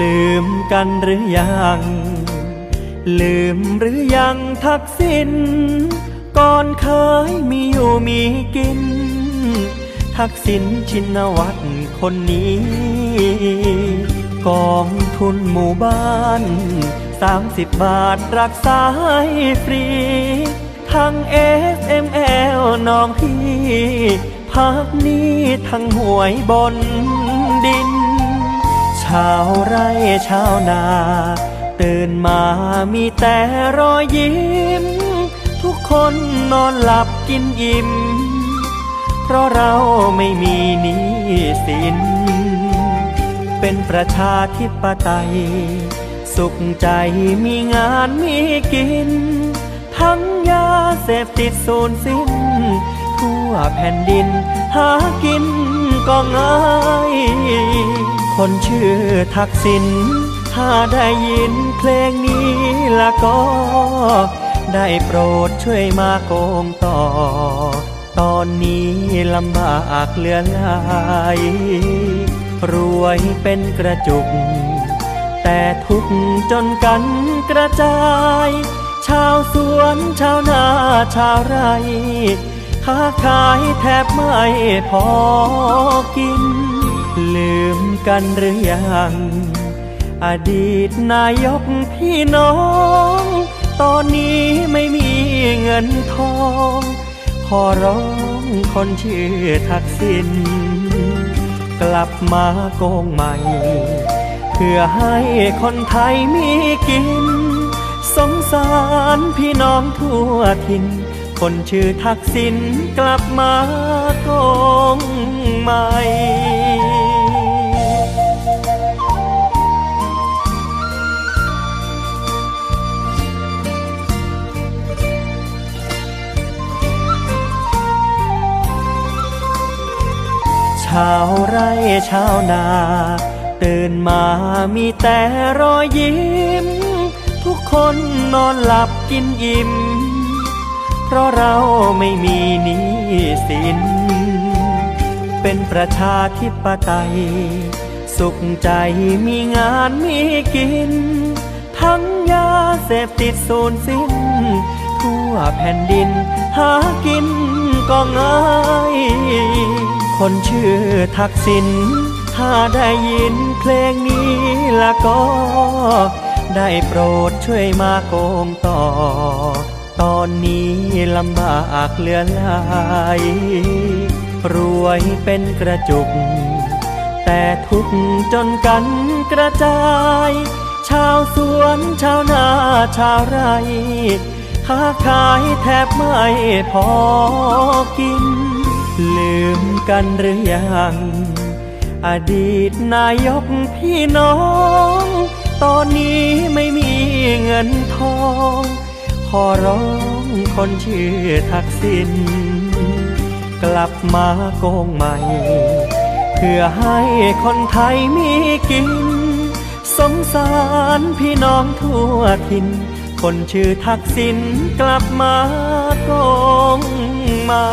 ลืมกันหรือยัง ลืมหรือยังทักษิณก่อนเคยมีอยู่มีกิน ทักษิณชินวัตรคนนี้ กองทุนหมู่บ้าน30บบาทรักษาให้ฟรี ทั้ง SML น้องพี่ พักนี้ทั้งหวยบนดิ ชาวไร่ชาวนา ตื่นมามีแต่รอยยิ้ม ทุกคนนอนหลับกินอิ่ม เพราะเราไม่มีหนี้สิน เป็นประชาธิปไตย สุขใจมีงานมีกิน ทั้งยาเสพติดสูญสิ้น ทั่วแผ่นดินหากินก็ง่าย คนชื่อทักษิณถ้าได้ยินเพลงนี้ละก็ ได้โปรดช่วยมาโกงต่อ ตอนนี้ลำบากเหลือหลาย รวยเป็นกระจุก แต่ทุกจนกันกระจาย ชาวสวนชาวนาชาวไร่ค้าขายแทบไม่พอกินเลืม กันหรือยัง อดีตนายกพี่น้อง ตอนนี้ไม่มีเงินทอง ขอร้องคนชื่อทักษิณกลับมาโกงใหม่ เพื่อให้คนไทยมีกิน สงสารพี่น้องทั่วถิ่นคนชื่อทักษิณกลับมาโกงใหม่ ชาวไร่ชาวนาตื่นมามีแต่รอยยิ้ม ทุกคนนอนหลับกินอิ่ม เพราะเราไม่มีหนี้สิน เป็นประชาธิปไตย สุขใจมีงานมีกิน ทั้งยาเสพติดสูญสิ้น ทั่วแผ่นดินหากินก็ง่าย คนชื่อทักษิณถ้าได้ยินเพลงนี้ละก็ ได้โปรดช่วยมาโกงต่อ ตอนนี้ลำบากเหลือหลาย รวยเป็นกระจุก แต่ทุกจนกันกระจาย ชาวสวนชาวนาชาวไร่ค้าขายแทบไม่พอกิน ลืมกันหรือยัง อดีตนายกพี่น้อง ตอนนี้ไม่มีเงินทอง ขอร้องคนชื่อทักษิณกลับมาโกงใหม่ เพื่อให้คนไทยมีกิน สงสารพี่น้องทั่วถิ่นคนชื่อทักษิณกลับมาโกงใหม่